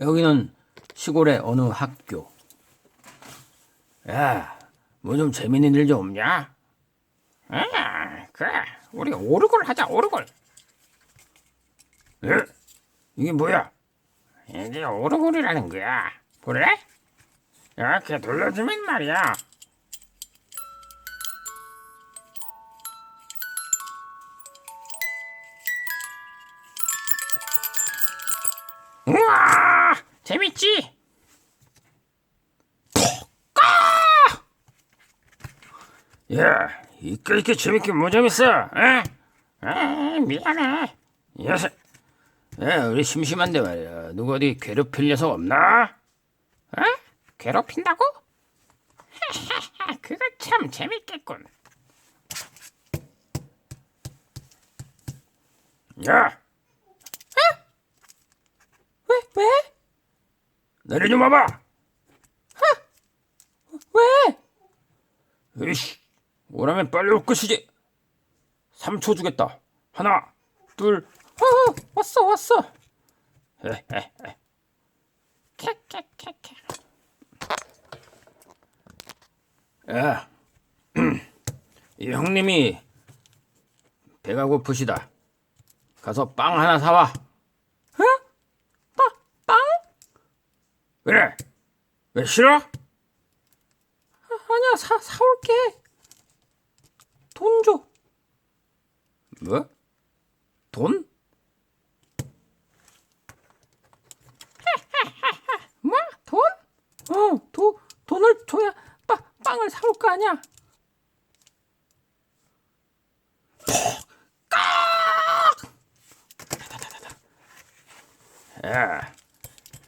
여기는 시골의 어느 학교. 야, 뭐 좀 재밌는 일 좀 없냐? 아, 그래. 우리 오르골 하자, 오르골. 에? 이게 뭐야? 이게 오르골이라는 거야. 그래? 이렇게 눌러주면 말이야. 우와! 재밌지? 야, 이까 이렇게 재밌게 뭐 재밌어? 에? 아, 미안해. 이 녀석. 야, 우리 심심한데 말이야. 누구 어디 괴롭힐 녀석 없나? 어? 괴롭힌다고? 그거 참 재밌겠군. 야, 왜? 왜? 내리 좀 와봐. 왜? 으이씨, 오라면 빨리 올 것이지. 3초 주겠다. 하나, 둘, 어, 왔어, 왔어. 헤헤. 캐캐캐캐. 야, 이 형님이 배가 고프시다. 가서 빵 하나 사와. 어? 빵? 빵? 그래. 왜 싫어? 아니야, 사, 사올게. 돈 줘. 뭐? 돈? 뭐? 돈? 어, 도, 돈을 줘야 빵, 빵을 사올 거 아니야. 야,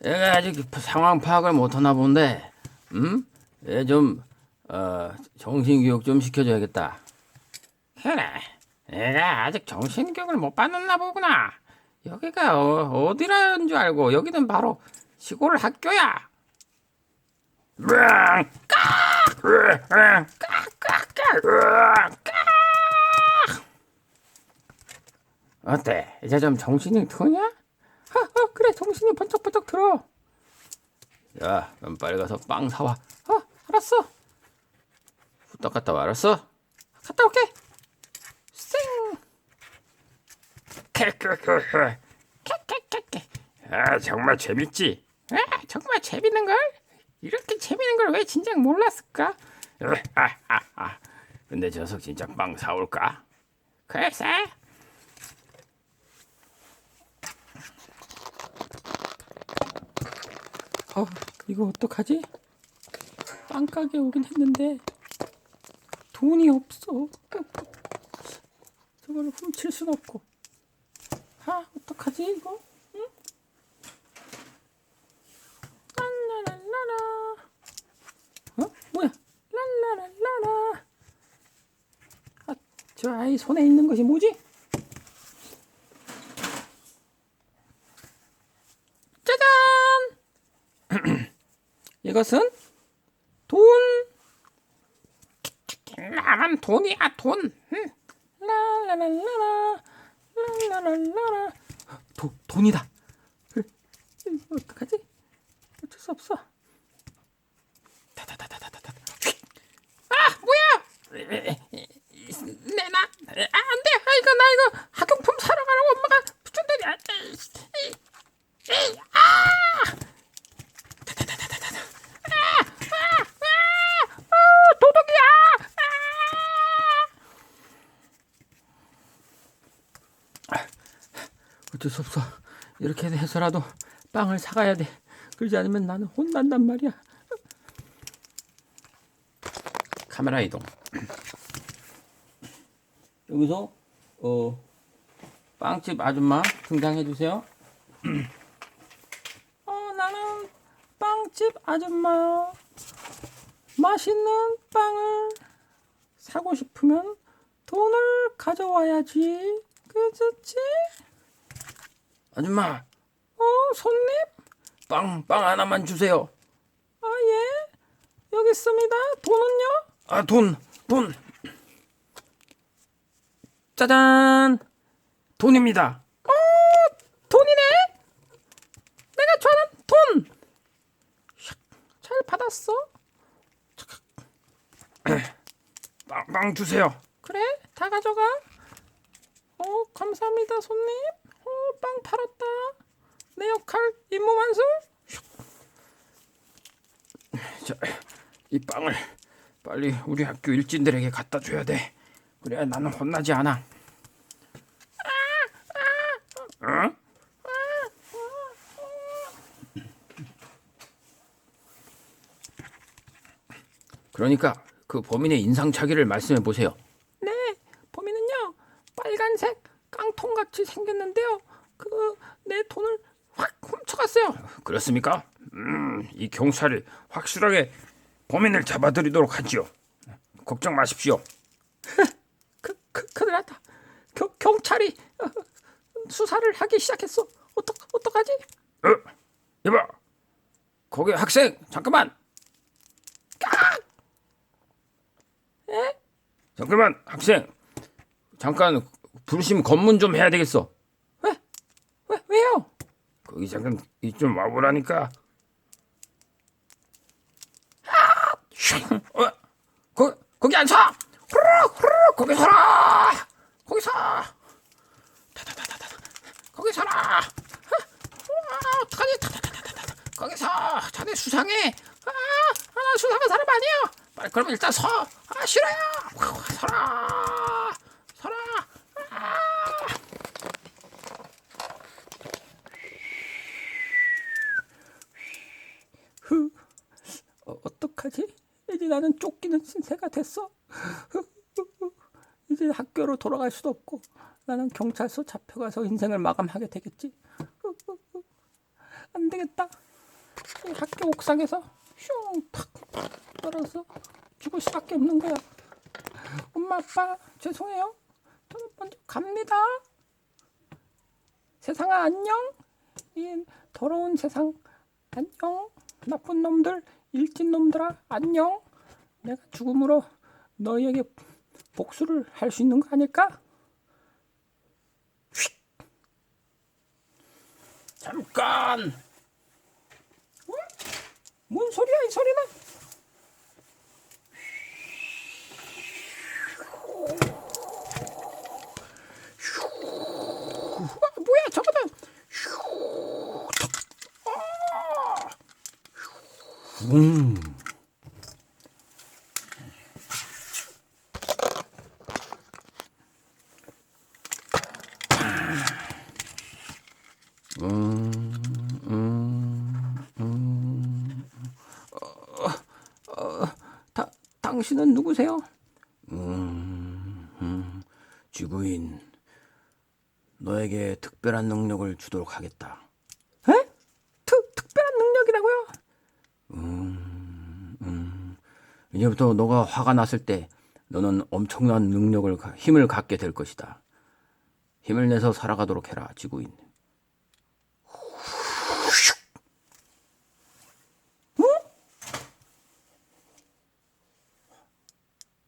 얘가 아직 상황 파악을 못하나 본데, 음? 얘 좀, 어, 정신교육 좀 시켜줘야겠다. 그래. 내가 아직 정신교육을 못 받았나 보구나. 여기가 어, 어디라는 줄 알고 여기는 바로 시골 학교야. 어때? 이제 좀 정신이 드냐? 어, 어, 그래 정신이 번쩍번쩍 들어. 야, 그럼 빨리 가서 빵 사와. 어, 알았어. 후딱 갔다 와, 알았어? 갔다 올게. 쌩. 캐캐캐캐. 캐캐캐캐. 아, 정말 재밌지? 아, 정말 재밌는 걸? 이렇게 재밌는 걸 왜 진작 몰랐을까? 아하하. 근데 저 녀석 진짜 빵 사올까? 글쎄. 어, 이거 어떡하지? 빵 가게 오긴 했는데 돈이 없어. 저걸 훔칠 순 없고. 아, 어떡하지 이거? 응? 랄라랄라라. 어? 뭐야? 랄라랄라라. 아, 저 아이 손에 있는 것이 뭐지? 짜잔! 이것은 돈. 나만 돈이야 돈. 응. 랄라랄라라 랄라랄라라. 도, 돈이다. 그, 이거 어떡하지? 어쩔 수 없어. 다다다다다다다. 아 뭐야? 내놔. 아, 안 돼. 아, 이거 나 이거 학용품 사러 가라고 엄마가 붙였더니 아, 에이, 에이, 에이, 아! 다다다다다다. 아, 아, 아, 아, 도둑이야. 아! 어쩔 수 없어. 이렇게 해서라도 빵을 사가야 돼. 그러지 않으면 나는 혼난단 말이야. 카메라 이동. 여기서 어 빵집 아줌마 등장해 주세요. 어, 나는 빵집 아줌마. 맛있는 빵을 사고 싶으면 돈을 가져와야지. 그렇지? 아줌마 어, 손님? 빵, 빵 하나만 주세요. 아, 예. 여기 있습니다. 돈은요? 아, 돈, 돈. 짜잔. 돈입니다. 어, 돈이네. 내가 좋아하는 돈. 잘 받았어. 빵, 빵 주세요. 그래, 다 가져가. 어, 감사합니다, 손님. 어, 빵 팔았다. 내 역할 임무 완수 자, 이 빵을 빨리 우리 학교 일진들에게 갖다 줘야 돼. 그래야 나는 혼나지 않아. 어? 그러니까 그 범인의 인상착의를 말씀해 보세요 빨간색 깡통같이 생겼는데요 그 내 돈을 확 훔쳐갔어요 그렇습니까? 음, 이 경찰이 확실하게 범인을 잡아드리도록 하지요. 걱정 마십시오. 그, 그 큰일 났다 겨, 경찰이 어, 수사를 하기 시작했어 어떡 어떡하지 어, 이봐, 거기 학생 잠깐만. 에? 잠깐만 학생 잠깐 불심 검문 좀 해야 되겠어. 거기 잠깐 이좀 와보라니까. 어, 거 거기 안 서. 후루룩 후루룩 거기 서라. 거기 서. 다다다다다. 거기 서라. 아, 어떡하지? 다다다다다. 거기 서 자네 수상해. 아, 아, 나 수상한 사람 아니야. 빨리 그럼 일단 서. 아 싫어요. 서라. 어, 어떡하지? 이제 나는 쫓기는 신세가 됐어. 이제 학교로 돌아갈 수도 없고 나는 경찰서 잡혀가서 인생을 마감하게 되겠지. 안 되겠다. 이 학교 옥상에서 슝탁 떨어서 죽을 수밖에 없는 거야. 엄마 아빠 죄송해요. 저는 먼저 갑니다. 세상아 안녕. 이 더러운 세상 안녕. 나쁜 놈들, 일진 놈들아 안녕. 내가 죽음으로 너희에게 복수를 할 수 있는 거 아닐까? 잠깐. 뭔 소리야 이 소리는? 와, 뭐야 저거는? 다, 당신은 누구세요? 지구인, 너에게 특별한 능력을 주도록 하겠다. 에? 특 특별한 능력이라고요? 이제부터 너가 화가 났을 때 너는 엄청난 능력을 가- 힘을 갖게 될 것이다. 힘을 내서 살아가도록 해라, 지구인.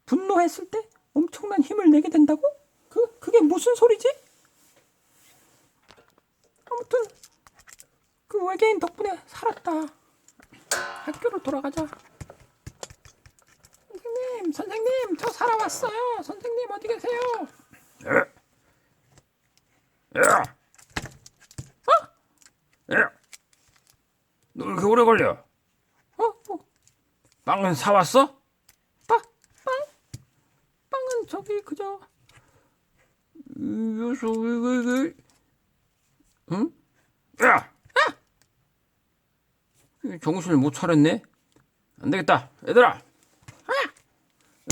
분노했을 때 엄청난 힘을 내게 된다고? 그 그게 무슨 소리지? 아무튼 그 외계인 덕분에 살았다. 학교로 돌아가자. 선생님, 선생님, 저 살아왔어요. 선생님 어디 계세요? 야. 어? 야. 너왜 이렇게 오래 걸려? 어, 뭐, 빵은 사왔어? 빵, 빵, 빵은 저기 그저 이 녀석, 이거, 이거, 야. 이거 정신을 못 차렸네? 안 되겠다. 얘들아!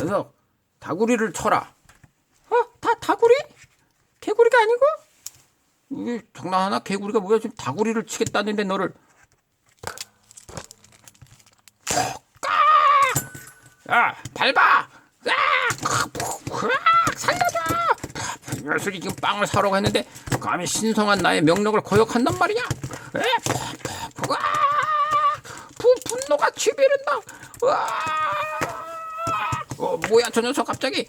녀석, 다구리를 쳐라. 어, 다 다구리? 개구리가 아니고? 이게 장난하나? 개구리가 뭐야? 지금 다구리를 치겠다는데 너를. 야, 밟아. 야! 살려줘. 이 녀석이 지금 빵을 사려고 했는데 감히 신성한 나의 명령을 거역한단 말이야? 에? 와! 부, 분노가 치밀은다. 와! 어, 뭐야, 저 녀석 갑자기.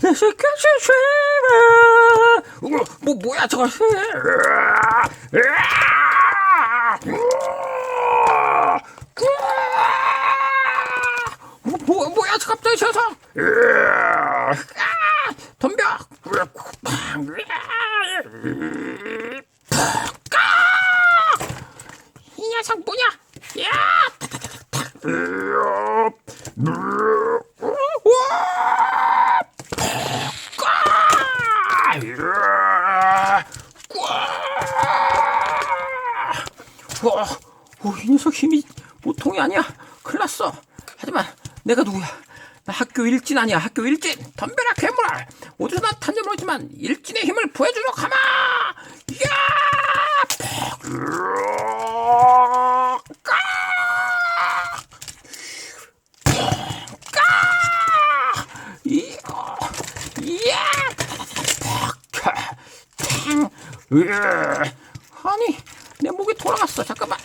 내 새끼야. 어, 뭐 뭐야 저거? 뭐야 저 갑자기 저 녀석. 아, 덤벼 이 녀석 뭐야 야 와, 어, 이 녀석 힘이 보통이 아니야. 큰일 났어. 하지만 내가 누구야? 나 학교 일진 아니야. 학교 일진. 덤벼라 괴물아. 어디서 나타난지 모르지만 일진의 힘을 보여주러 가마. 야! 까! 까! 이야! 이야! 아니 내 목이 돌아갔어 잠깐만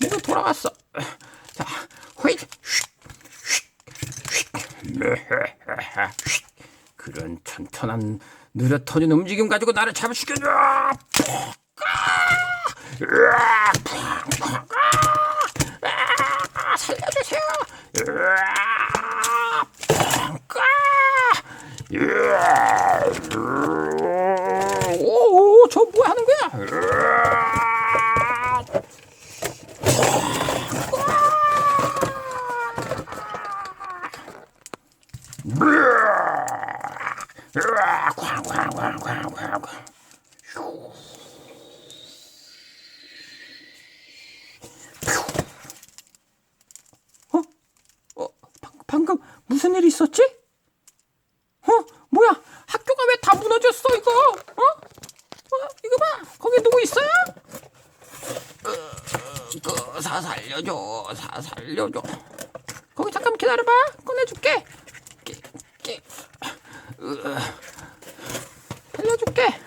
목이 돌아갔어 자 호잇 그런 천천한 느려 터진 움직임 가지고 나를 잡으시겠냐 살려주세요 오, 저뭐 하는 거야? 어? 어? 방- 방금 무슨 일이 있었지? 어? 뭐야? 학교가 왜 다 무너졌어 이거? 어? 어? 이거 봐. 거기 누구 있어요? 그, 사 살려줘. 사 살려줘. 거기 잠깐 기다려봐. 꺼내줄게. 끼, 끼. 으, 살려줄게.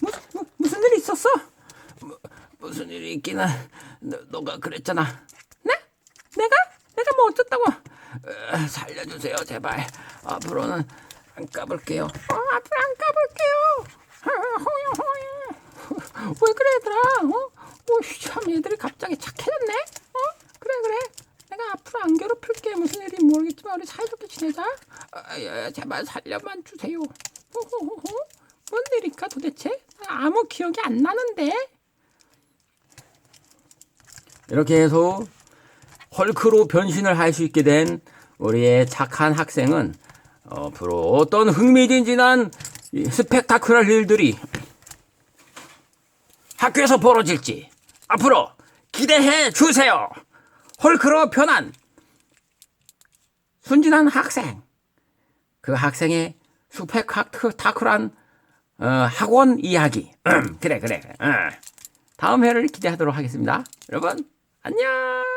무, 무슨 일이 있었어? 무, 무슨 일이 있기는 너, 너가 그랬잖아. 네? 내가? 내가 뭐 어쨌다고? 어, 살려주세요 제발. 앞으로는 안 까볼게요. 어, 앞으로 안 까볼게요. 어, 호용 호용. 왜 그래 얘들아? 어? 오씨 참 얘들이 갑자기 착해졌네. 어? 그래 그래. 내가 앞으로 안 괴롭힐게 무슨 일인지 모르겠지만 우리 사이좋게 지내자. 아, 야, 제발 살려만 주세요. 호호호호. 뭔 일일까 도대체? 아무 기억이 안 나는데. 이렇게 해서 헐크로 변신을 할 수 있게 된 우리의 착한 학생은 앞으로 어떤 흥미진진한 이 스펙타클한 일들이 학교에서 벌어질지 앞으로 기대해 주세요. 헐크로 변한 순진한 학생. 그 학생의 스펙타클한 어, 학원 이야기. 그래 그래. 어. 다음 회를 기대하도록 하겠습니다. 여러분 안녕.